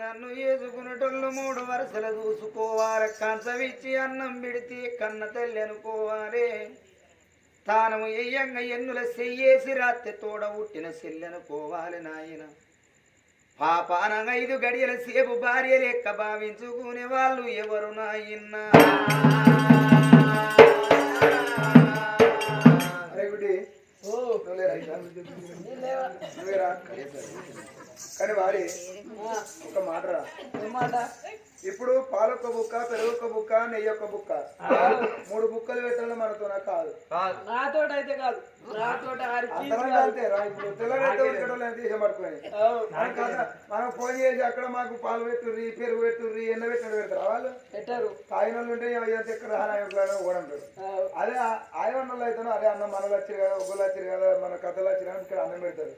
నన్ను ఏసుకునేటోళ్ళు మూడు వరుసలు చూసుకోవాలి. కంచవిచ్చి అన్నం పెడితే కన్న తల్లి అనుకోవాలి. తాను ఎయ్యంగా ఎన్నుల చెయ్యేసి రాత్రి తోడ ఉట్టిన చెల్లెనుకోవాలి నాయన. పాపాన ఐదు గడియల సేపు భార్య లెక్క భావించుకునే వాళ్ళు ఎవరు నాయన్నా? కానీ వారి ఒక మాట ఇప్పుడు పాలొక్క బుక్క పెరుగొక్క బుక్క నెయ్యి ఒక్క బుక్క మూడు బుక్కలు పెట్టడం మనతో నాకు కాదు. నాతోట అయితే కాదు. మనం మనం ఫోన్ చేసి అక్కడ మాకు పాలు పెట్టుర్రి పెరుగు పెట్టుర్రి ఎన్న పెట్టినట్టు పెడతారు వాళ్ళు? పెట్టారు. తాగిన వాళ్ళు ఉంటే ఎక్కడ ఓడంటారు అదే ఆయవన్నలు అయితే అదే అన్నం మనలు వచ్చారు కదా ఒగ్గులు వచ్చారు కదా మన కథలు వచ్చారు కదా ఇక్కడ అన్నం పెడతారు.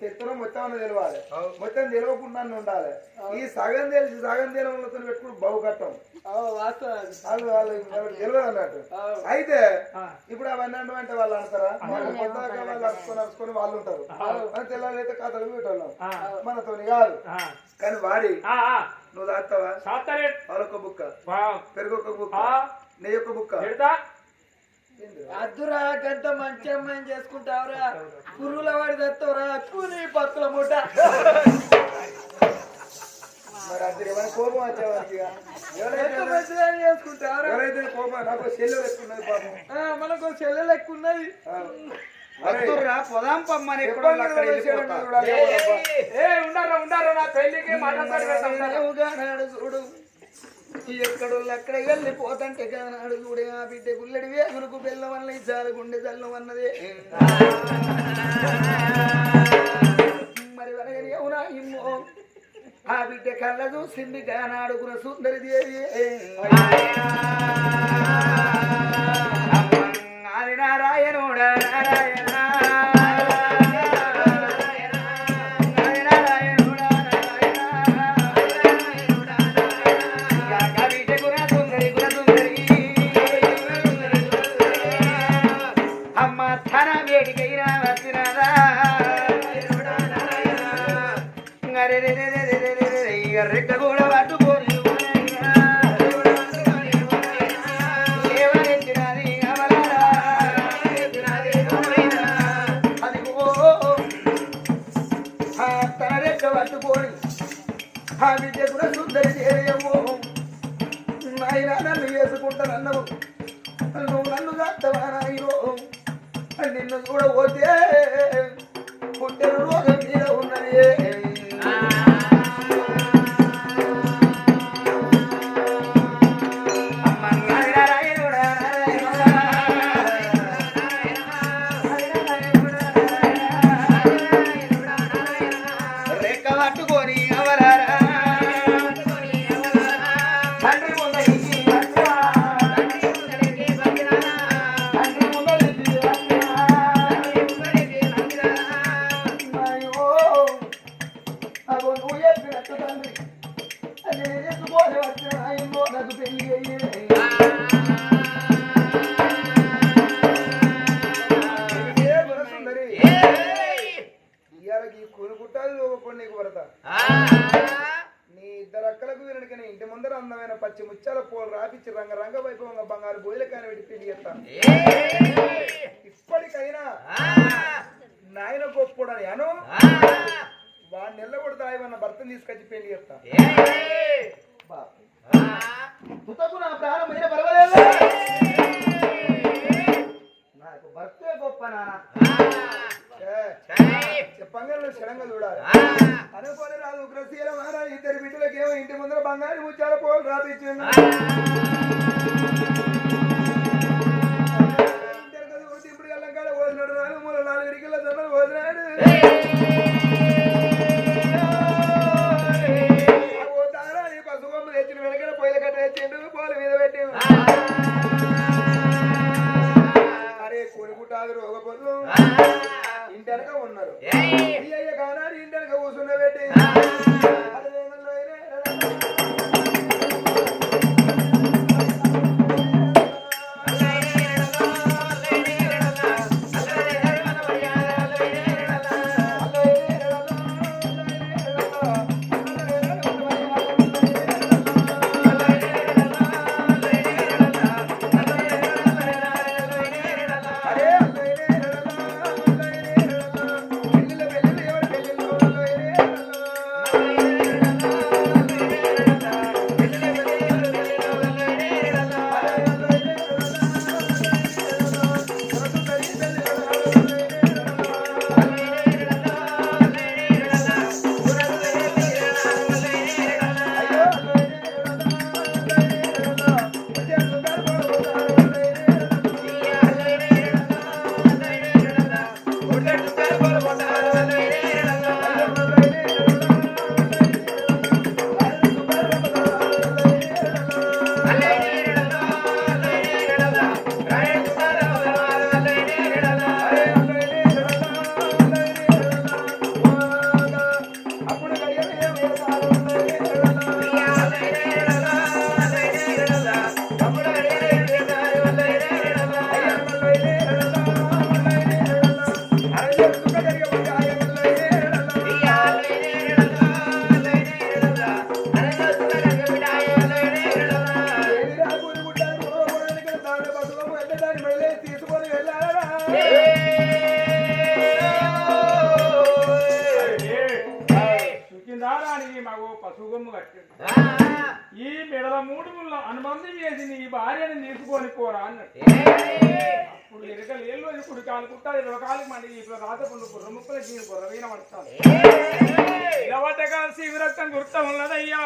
తెత్తనం మొత్తం అన్న తెలియాలి మొత్తం తెలియకుండా ఉండాలి. ఈ సగం తెలిసి సగం తెలియతో పెట్టుకుని బహు కట్టం. వాళ్ళు వాళ్ళు తెలియదు అన్నట్టు. అయితే ఇప్పుడు అవన్నీ అంటే వాళ్ళు అంటారా వాళ్ళు పొద్దాక వాళ్ళు అరుచుకొని అరుచుకొని వాళ్ళు ఉంటారు. మన తెల్లారైతే కథలు పెట్టాం మనతోని కాదు. కానీ వాడి నువ్వు దాస్తావా? వాళ్ళొక్క బుక్క. పెరుగు ఒక బుక్క. నెయ్యి ఒక బుక్క. అద్దురా మంచి అమ్మాయిని చేసుకుంటావురా? పురుగుల వాడి తెస్తావురా కూని పక్కల ముట్ట మరి ఏమైనా కోపం వచ్చేవారికి ఇక. ఎవరైతే కోపం నాకు సెల్లు ఎక్కున్నది పాపం. ఆ, మనకు చెల్లెలు ఎక్కువ ఉన్నది పొదాం పమ్మని ఉండారా ఉండారా నా పెళ్ళికి మాట్లాడతాడు దేవుగా నాడు చూడు. ఎక్కడోళ్ళు అక్కడ వెళ్ళిపోతంటే కానాడు చూడే ఆ బిడ్డ గుల్లడి వేగులకు బెల్లం వల్ల ఈ జాల గుండె జల్లం అన్నదే. మరి వనగని అవునా ఇమ్మో? ఆ బిడ్డ కళ్ళ చూసింది కానాడుకున్న సుందరి దేవి. నారాయణుడా నారాయణ. గొప్పడని అను? వాడిని నిల్లగొడతా ఏమన్నా భర్తను తీసుకొచ్చి పెళ్ళి చేస్తా. నా ప్రాణమైన పర్వాలేదు నాకు భర్తే గొప్ప చెప్పంగా క్షణంగా చూడాలి. అనుకోని రాదు ఉగ్రశీల మహారాజు ఇద్దరు బిడ్డలకేమో ఇంటి ముందర బంగారు ముత్యాల పూలు రాపిచ్చిండు. ఇరికిళ్ళ జొన్నలు పోసినాడు ఓ తారా నీ పసుపు కొమ్ము తెచ్చిన వెనకన పొయ్యిల కట్ట తెచ్చిండు పోల మీద పెట్టిండు. అరే కొనుక్కుంటాదు రోగ పొద్దు ఇంటి వెనక ఉన్నారు అయ్య భార్యను తీసుకొని పోరా అన్నాడు. ఇప్పుడు ఇరక నీళ్ళు ఇప్పుడు కాలుకుంటా ఇరవై కాలు మండి ఇప్పుడు రాతపుండు బుర్ర ముక్కలు జీవి బుర్ర వీణ పడతాను ఇలవటగా శివరక్తం గుర్తం ఉన్నదయ్యా.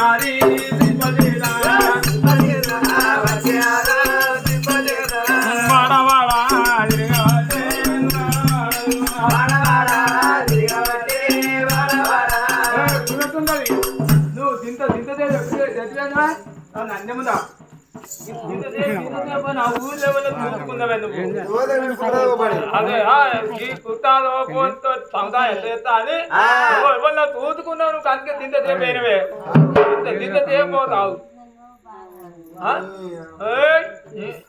নারী నా ఊళ్ళో దుమ్ముకుందాం అదే ఈ కుట్టాలో పోతో చేస్తా అని వల్ల తూతుకున్నావు నువ్వు కనుక తింద తేపోయినవే తింద తేపోతావు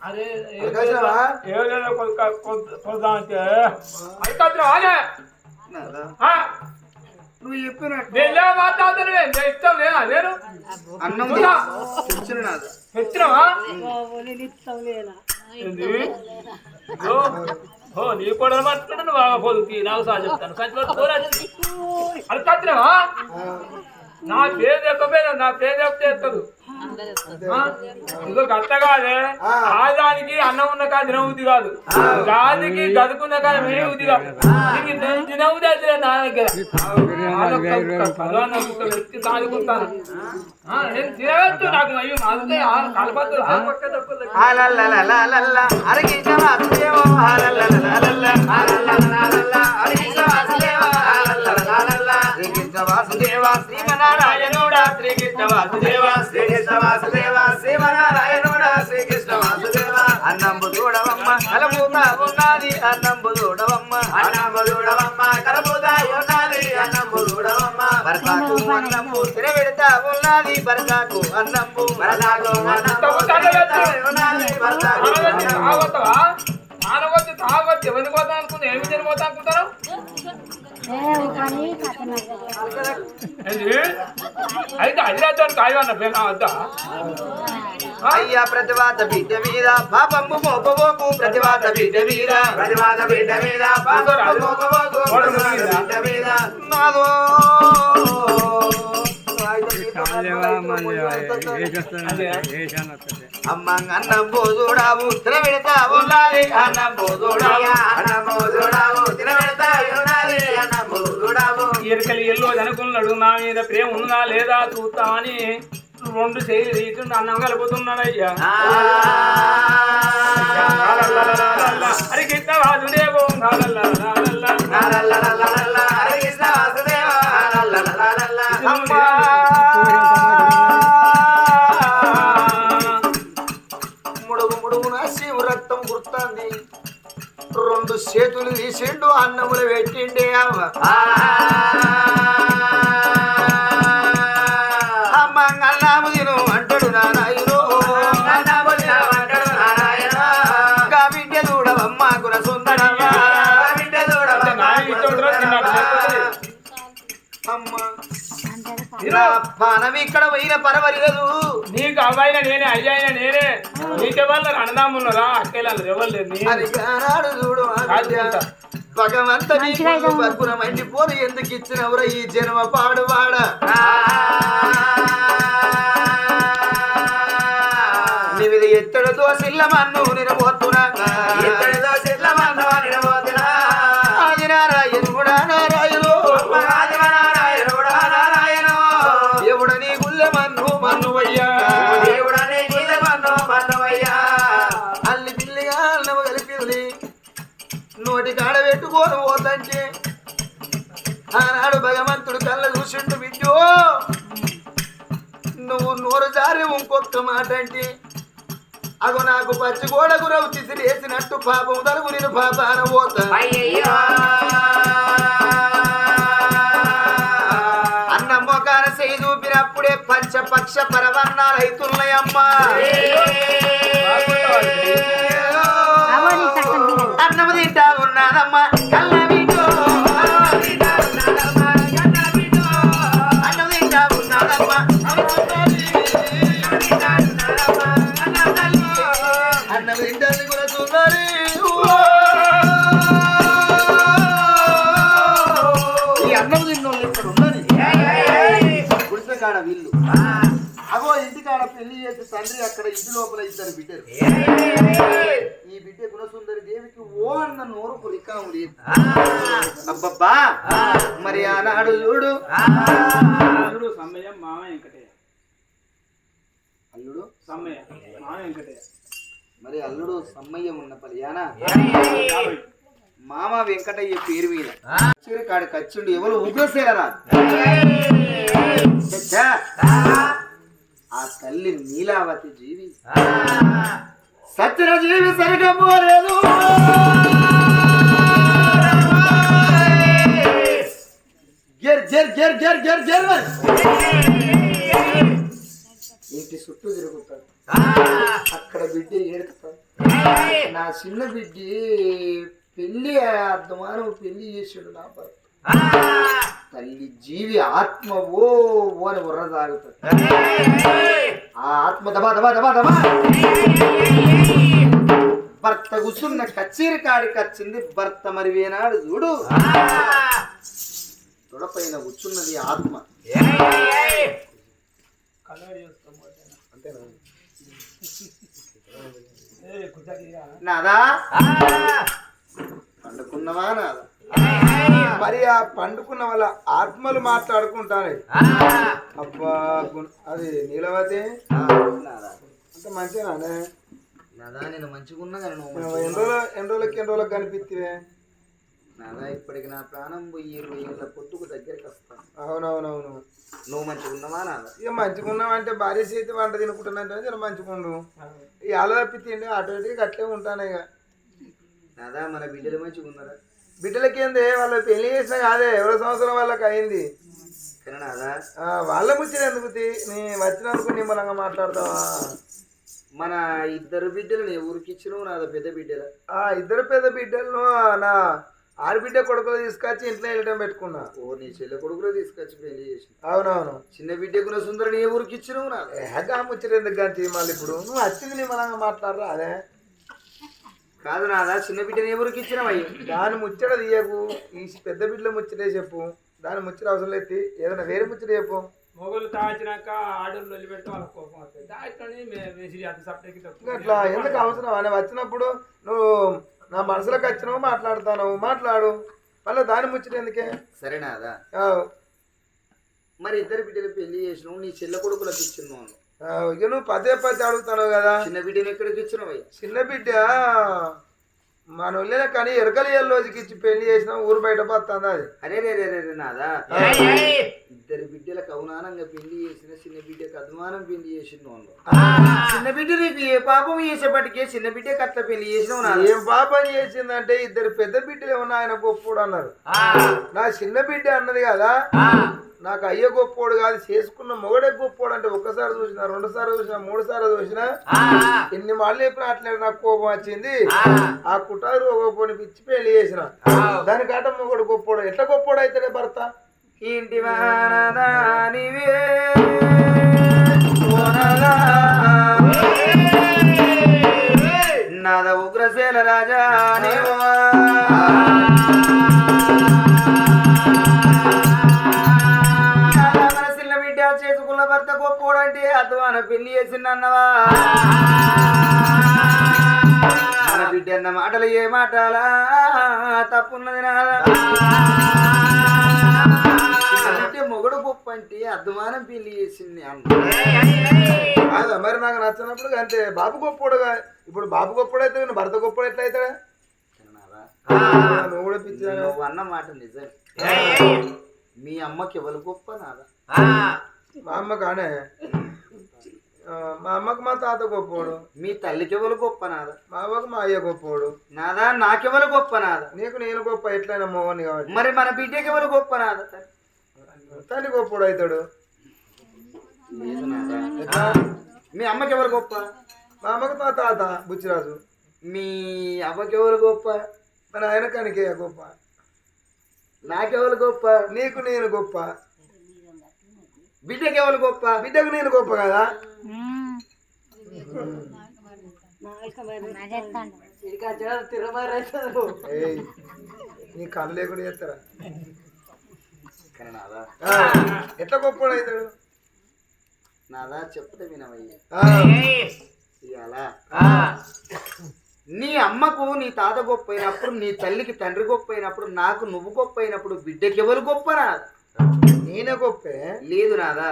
అరే ఏదో అంటే అయితే రాలే నువ్వు చెప్పినట్టు నేను ఇష్టం లేదా? నేను? అన్నం చూడా. తెచ్చిన నాది తెచ్చినావా ఏంది? ఓ, నీ కూడా పట్టుకుంటే నువ్వు బాగా పొదుకి నాకు సార్ చెప్తాను. అది నా పేరు చెప్పపోయినా నా పేరు చెప్తే ఎత్తదు. ఇంకో ఆదానికి అన్నం ఉన్న కాదు తినవుద్ది కాదు గాదికి గదుకున్న కాదు వినవుద్ది కాదు తినవుద్ది అయితే నా దగ్గర వ్యక్తి అదే కలపద్దు అరగించవాసుదేవో శ్రీకృష్ణ వాసుదేవ శ్రీమనారాయణుడా శ్రీకృష్ణ వాసుదేవ శ్రీకృష్ణ వాసుదేవ శ్రీమనారాయణుడా శ్రీకృష్ణ వాసుదేవ అన్నంబు చూడవమ్మ కలపూతా ఉన్నది అన్నంబు చూడవమ్మ అన్నంబు చూడవమ్మ కలపూతా ఉన్నది అన్నంబు చూడవమ్మ బరసాకు అన్నము తిరవెడతా ఉన్నది బరసాకు అన్నము బరసాకు అన్నము ఉన్నది బరసాకు మానవచ్చు తాగొచ్చు ఎవరిని పోతా అనుకుంటే ఏమి జరిగిపోతా అనుకుంటారు? అయితే అడిగాతో కాయవన్న పేరు వద్దా అయ్యా ప్రతివాత బిడ్డ మీద పాపము మోపబోకు ప్రతివాత బిడ్డ మీద ప్రతివాత బిడ్డ మీద పాపము మోపబోకు ప్రతివాత బిడ్డ మీద. నాదో. అమ్మంగన్న బోధుడా ఉత్తర పెడతా అన్న బోధుడా అన్న అన్న బోధుడావు ఇరకలి ఎల్లో అనుకున్నాడు నా మీద ప్రేమ ఉందా లేదా చూస్తా అని రెండు చేయి అన్నం కలుపుతున్నాడయ్యా అరికిత్తవాదుడే బో నాలల్లా నాలల్లా నాలల్లా చేసిండు అన్నములు పెట్టిండే అమ్మ. అమ్మ అంటాడు ఇక్కడ పోయిన పరవరిగదు నీకు అవైన నేనే అయ్యాయన నేనే. నీకెవరు అన్నదామున్నారా అక్కలు ఎవరు లేరు భగవంత పర్పురం ఎండిపోను ఎందుకు ఇచ్చినవరా ఈ జన్మ పాడువాడ నీవిది ఎత్తడు దోసిల్ల మన్ను నేను పోతున్నా ఎత్తడు దోసిల్ల మన్ను నేను పోతున్నా అది నారా ఎనుగుడా కళ్ళ చూసిండు బిడ్డో నువ్వు నోరు జారి ఇంకొక్క మాట అంటే అగో నాకు పచ్చి గోడకు రవ్వు చిసిరి వేసినట్టు పాపం తలుగు నేను పాపాన పోతా. అన్న మొగాన చేయి చూపినప్పుడే పంచపక్ష పరవర్ణాలు అవుతున్నాయమ్మా అన్నము తింటా ఉన్నానమ్మా. బిడ్డలు ఈ బిడ్డ గుణసుందరి దేవికి ఓ అన్న నోరు కురికాము లేదు. అబ్బబ్బా మరి ఆనాడు చూడు. అల్లుడు సమ్మయ్య మామ వెంకటయ్య. అల్లుడు? సమ్మయ్య మామ వెంకటయ్య. మరి అల్లుడు సమ్మయ్య ఉన్న పలియానా మామ వెంకటయ్య పేరు మీద. చిరకాడు కచ్చుండు ఎవరు ఉగ్రసేలరా. ఆ తల్లి నీలావతి జీవి సత్యన జీవి సరిగా పోలేదు. గెర్ గెర్ గెర్ గెర్ గెర్ గెర్ మరి. ఇంటి చుట్టూ తిరుగుతాడు? అక్కడ బిడ్డ ఏడుతాడు నా చిన్న బిడ్డ పెళ్ళి అర్ధమానం పెళ్ళి చేసాడు నా భర్త. తల్లి జీవి ఆత్మ ఓ అని ఉర్ర తాగుతాడు ఆ ఆత్మ దబా దబా దబా దబా. భర్త కూర్చున్న కచ్చేరి కాడికి వచ్చింది భర్త మరి వేనాడు చూడు. తొడపైన కూర్చున్నది ఆత్మ. నాదా? పండుకున్నవా నాదా? మరి ఆ పండుకున్న వాళ్ళ ఆత్మలు మాట్లాడుకుంటానే అబ్బా అది నీలవతి? అంత మంచిగానే నాదా నేను మంచిగున్నా కానీ నువ్వు ఎన్ని? రోజులు ఎన్ని రోజులకి ఎన్ని రోజులకు కనిపిస్తే నాదా ఇప్పటికి నా ప్రాణం పోయి ఇరవై ఏళ్ళ పొట్టుకు దగ్గరికి వస్తాను అవునవునవును. నువ్వు మంచిగున్నావా నాదా? ఇక మంచిగున్నావు అంటే భార్య చేతి వంట తినుకుంటున్నట్టు జర మంచిగుండు ఈ అల తిండి ఆటోమేటిక్గా అట్లే ఉంటాను ఇక. నాదా మన బిడ్డలు మంచిగున్నారా బిడ్డలకేంది? వాళ్ళ పెళ్ళి చేసినా కాదే. ఎవరి సంవత్సరం వాళ్ళకి అయింది. వాళ్ళ ముచ్చిన ఎందుకు నీ వచ్చినందుకు నిమ్మలంగా మాట్లాడతావా? మన ఇద్దరు బిడ్డలు ఊరికి ఇచ్చినావు నాదా పెద్ద బిడ్డల. ఆ ఇద్దరు పెద్ద బిడ్డలను నా ఆడబిడ్డ కొడుకులు తీసుకొచ్చి ఇంట్లో వెళ్ళటం పెట్టుకున్నా. ఓ నీ చెల్లె కొడుకులో తీసుకొచ్చి పెళ్ళి చేసి అవునవును. చిన్న బిడ్డకున్న సుందరుని ఏ ఊరికి ఇచ్చినావు ఏగా ముచ్చట ఎందుకు కానీ మళ్ళీ ఇప్పుడు? నువ్వు వచ్చింది నిమ్మలంగా మాట్లాడరా అదే? కాదు నాదా చిన్న బిడ్డని ఏ ఊరికి ఇచ్చినావయ్య దాని ముచ్చట తీయకు. ఈ పెద్ద బిడ్డల ముచ్చటే చెప్పు. దాని ముచ్చట అవసరం లేదు ఏదైనా వేరే ముచ్చట చెప్పు. మొగలు తాచినాక ఆడోళ్ళు వాళ్ళ కోపం వస్తుంది. దాంట్లోనే తక్కువ అట్లా ఎందుకు అవసరం అని వచ్చినప్పుడు నువ్వు నా మనసులోకి వచ్చినావు మాట్లాడుతాను. మాట్లాడు. మళ్ళీ దాని ముచ్చట ఎందుకే? సరే నాదా. ఆవ్. మరి ఇద్దరు బిడ్డలు పెళ్ళి చేసినావు నీ చెల్లె కొడుకులకు ఇచ్చినావు. ఇక నువ్వు పదే పదే అడుగుతావు కదా. చిన్న బిడ్డని ఎక్కడికి ఇచ్చినావయ్య చిన్న బిడ్డ? మన వాళ్ళే కానీ ఎరకల రోజుకి ఇచ్చి పెళ్ళి చేసిన ఊరు బయట పోతుంది అది. అరే రే రే నాదా? ఇద్దరు బిడ్డలకు అవునానంగా పెళ్ళి చేసిన చిన్న బిడ్డకు అభిమానం పెళ్ళి చేసిన వాళ్ళు. చిన్న బిడ్డ నీకు ఏ పాపం చేసేపటికే చిన్న బిడ్డకి అట్లా పెళ్ళి చేసినావు నాదా? ఏం పాపం చేసిందంటే ఇద్దరు పెద్ద బిడ్డలు ఏమన్నా ఆయన గొప్పోడు అన్నారు. నా చిన్న బిడ్డ అన్నది కదా. నాకు అయ్య గొప్పోడు కాదు చేసుకున్న మొగడే గొప్పోడు అంటే ఒక్కసారి చూసిన రెండు సార్లు చూసిన మూడు సార్లు చూసిన ఎన్ని మాటలు చెప్పినా అట్లే నాకు కోపం వచ్చింది. ఆ. కుటారు ఒక పొని పిచ్చి పెళ్ళి చేసిన. దానికంట మొగడు గొప్పోడు. ఎట్లా గొప్పోడు అయితేనే భర్త? ఇంటి వానదానివే పెళ్ళి చేసిందన్నవా మన బిడ్డ అన్న మాటలు ఏ మాటలా? తప్పున్నది నాదా? మొగడు గొప్ప అంటే అద్మానం పెళ్ళి చేసింది అన్న. మరి నాకు నచ్చినప్పుడు అంతే. బాబు గొప్పోడుగా. ఇప్పుడు బాబు గొప్పోడు అయితే నువ్వు భర్త గొప్పోడు ఎట్లా నువ్వు కూడా పిచ్చి నువ్వు అన్న మాట నిజం. మీ అమ్మకి ఎవరు గొప్ప నాదా? మా అమ్మ కానే. అమ్మకు మా తాత గొప్పోడు. మీ తల్లికి ఎవరు గొప్ప నాదా మా అవ్వకు మా అయ్య గొప్పోడు. నాదా నాకెవరు గొప్ప నాదా నీకు నేను గొప్ప ఎట్లయినా మోహన్ కాబట్టి. మరి మన బిడ్డకి ఎవరు గొప్ప నాదా తల్లి. గొప్పోడు అవుతాడు మీ అమ్మకి ఎవరు గొప్ప? మా అమ్మకు మా తాత బుచ్చిరాజు. మీ అవ్వకి ఎవరు గొప్ప? మన ఆయన కనికే గొప్ప. నాకెవరు గొప్ప? నీకు నేను గొప్ప. బిడ్డకి ఎవరు గొప్ప? బిడ్డకు నేను గొప్ప కదా ఇక జర తిరమారేసారు ఏయ్ నీ కళ్ళు లేకుండా చేస్తారా? కానీ నాదా ఆ, ఎట్లా గొప్పోడు అవుతాడు నాదా చెప్తే వినవయ్య. నీ అమ్మకు నీ తాత గొప్ప అయినప్పుడు నీ తల్లికి తండ్రి గొప్ప అయినప్పుడు నాకు నువ్వు గొప్ప అయినప్పుడు బిడ్డకి ఎవరు గొప్ప. నాదా? నేనే గొప్పే లేదు నాదా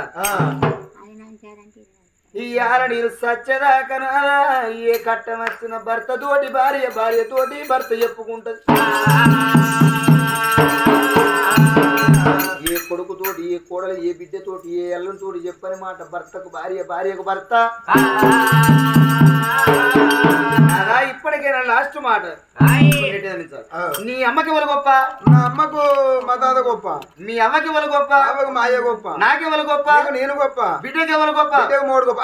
ఈ ఇవాళ నేను ఏ కట్టం వచ్చిన భర్త తోటి భార్య భార్య తోటి భర్త చెప్పుకుంటది. ఏ కొడుకుతోటి ఏ కోడలు ఏ బిడ్డతోటి ఏ ఎల్లంతోటి చెప్పని మాట భర్తకు భార్య భార్యకు భర్త ఇప్పటికైనా లాస్ట్ మాట. నీ అమ్మకి ఎవరు గొప్ప నా అమ్మకు మా తాత గొప్ప మీ అవ్వకి ఎవరు గొప్ప మా అవ్వకు మా అయ్య గొప్ప నాకెవరు గొప్ప నీకు నేను గొప్ప బిడ్డకి ఎవరు గొప్ప బిడ్డకు మూడు గొప్ప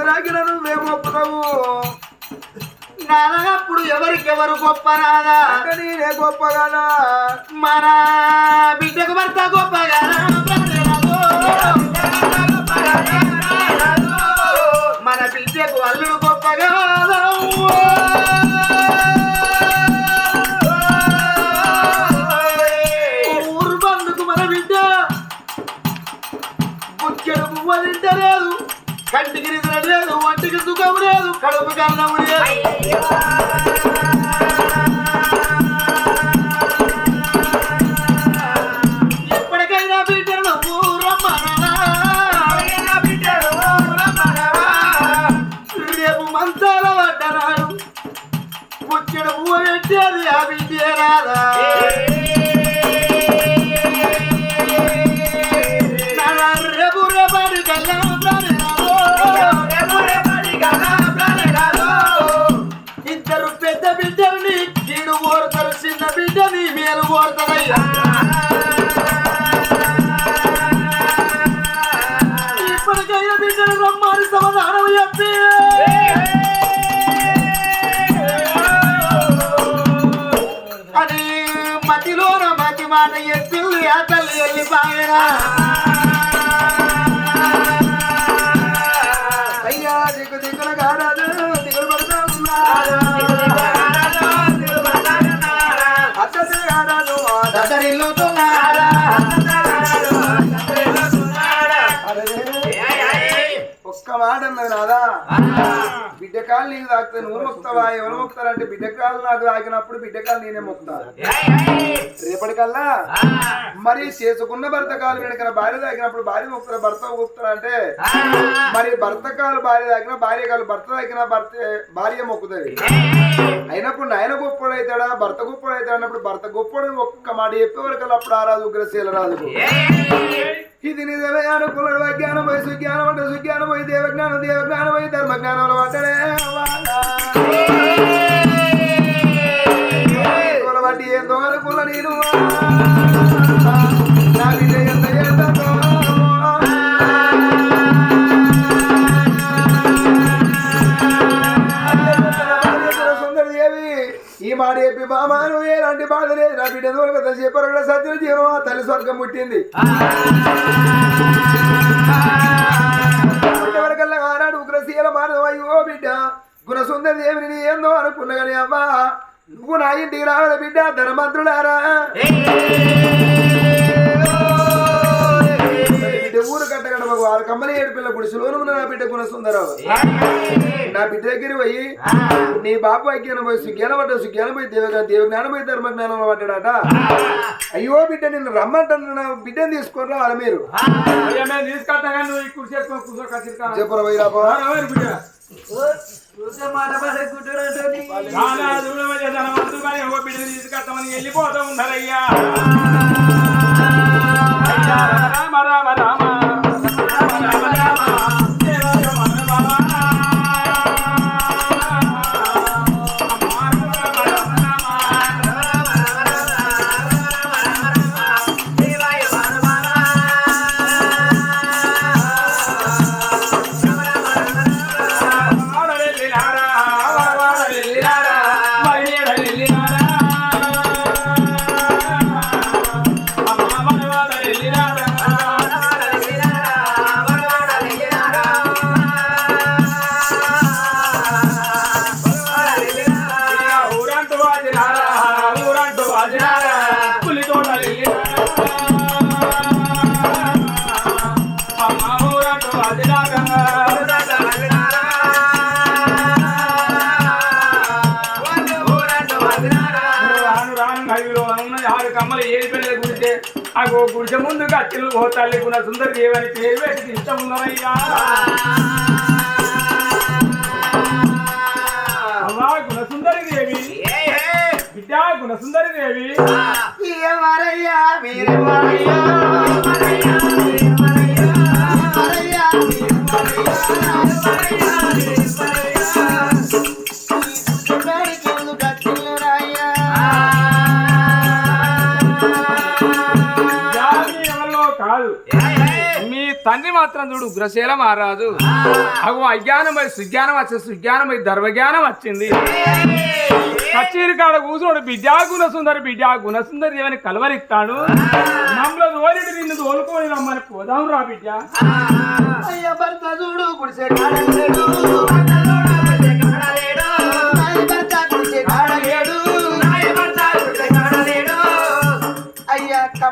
రాగిన నువ్వే మొక్కుతావు నాదప్పుడు ఎవరికి ఎవరు గొప్ప అంటే నేనే గొప్ప కదా మన బిడ్డకు భర్త గొప్ప కదా మన బిడ్డకు అల్లుడు సుఖం లేదు కడుపు కన్నం లేదు ఎప్పటికైనా బిడ్డలు రేపు మంచాల పడ్డనాడు బుక్కెడు పువ్వ పెట్టేది ఆ బిడ్డే రాదా estar en otro. నీకు తాకుతాయి నువ్వు మొక్తావా ఎవరు మొక్తారంటే బిడ్డ నాకు తాకినప్పుడు బిడ్డకాలు నేనే మొక్తాను రేపటికల్లా మరి చేసుకున్న భర్త కాలు వెనకన భార్య తాకినప్పుడు భార్య మొక్తారు భర్త మొక్కుతారా అంటే మరి భర్త కాలు భార్య తాకిన భార్య కాలు భర్త తాకిన భర్త భార్య మొక్కుతుంది. అయినప్పుడు ఆయన గొప్పడు అవుతాడా? భర్త గొప్పడు అవుతాడు? అన్నప్పుడు భర్త గొప్పడు ఒక్క మాట చెప్పేవరకు అప్పుడు ఆ రాజు ఉగ్రశీల రాదు ఇది నిజమే అనుకున్నాడు అజ్ఞానం పోయి సుజ్ఞానం అంటే సుజ్ఞానం పోయి దేవజ్ఞానం దేవజ్ఞానం పోయి ధర్మజ్ఞానంలో పడ్డాడే బట్టి ఏందో అనుకున్నా నేను చెప్పారు కూడా చెప్పరు సత్యం జీవం తల్లి స్వర్గం పుట్టింది. పుట్టవరకల్లా ఆనాడు ఉగ్రశీల మానవ అయ్యో బిడ్డ. గుణసుందరి దేవిని నీ ఏందో అనుకున్నా కానీ అమ్మా నువ్వు నా ఇంటికి రావాలి బిడ్డ ధనమంత్రులారా. ఊరు కట్టగడ మాకు ఆరు కమ్మలి ఏడు పిల్ల గుడిసెలోను ఉన్న నా బిడ్డ గుణసుందరావు నా బిడ్డ దగ్గర పోయి నీ బాబు అజ్ఞానం పోయి సుజ్ఞాన పడ్డ సుజ్ఞాన పోయి దేవ దేవ జ్ఞానం పోయి ధర్మ జ్ఞానం పడ్డాడట. అయ్యో బిడ్డ నిన్ను రమ్మంటాను నా బిడ్డని తీసుకొని వాళ్ళ మీరు. అయ్యా నువ్వు చెప్పరా పోయి రాపో. బిడ్డ? చూసే బిడ్డని తీసుకొస్తామని వెళ్ళిపోతూ ఉన్నారయ్యా రామ రామ రామ. రామ ఆ గో గుడిసె ముందు కచ్చిలు ఓ తల్లి గుణ సుందర దేవని పేరు పెట్టి ఇష్టం ఉన్నవయ్యా అవ్వా గుణ సుందరి దేవి. బిడ్డ దేవి. ఎవరయ్యా మీరెవరయ్యా ఎవరయ్యా చూడు ఉగ్రశీల మారాదు అగు అజ్ఞానమై సుజ్ఞానం వచ్చి సుజ్ఞానమై దర్వజ్ఞానం వచ్చింది. కచేరి కాడ కూర్చోడు బిడ్డా గుణసుందరి బిడ్డా గుణసుందరి దేవని కలవరిస్తాడు. నమ్మలో ఓరిటి నిన్ను తోలుకొని రమ్మని పోదాం రా బిడ్డ. అయ్య భర్త చూడు గుడిసె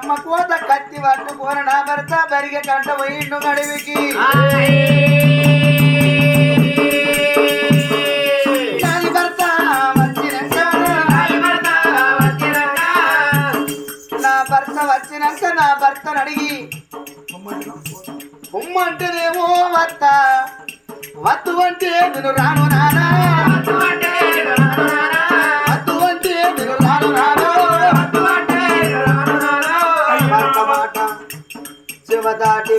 అయ్యా కమ్మ కోత కత్తి పట్టుకోని నా భర్త బరిగ కంట పోయిండు గడివికి. వచ్చినాక నా భర్తను అడిగి ఉమ్మంటేనేమో వత్త? వద్దు అంటే నేను రాను నానా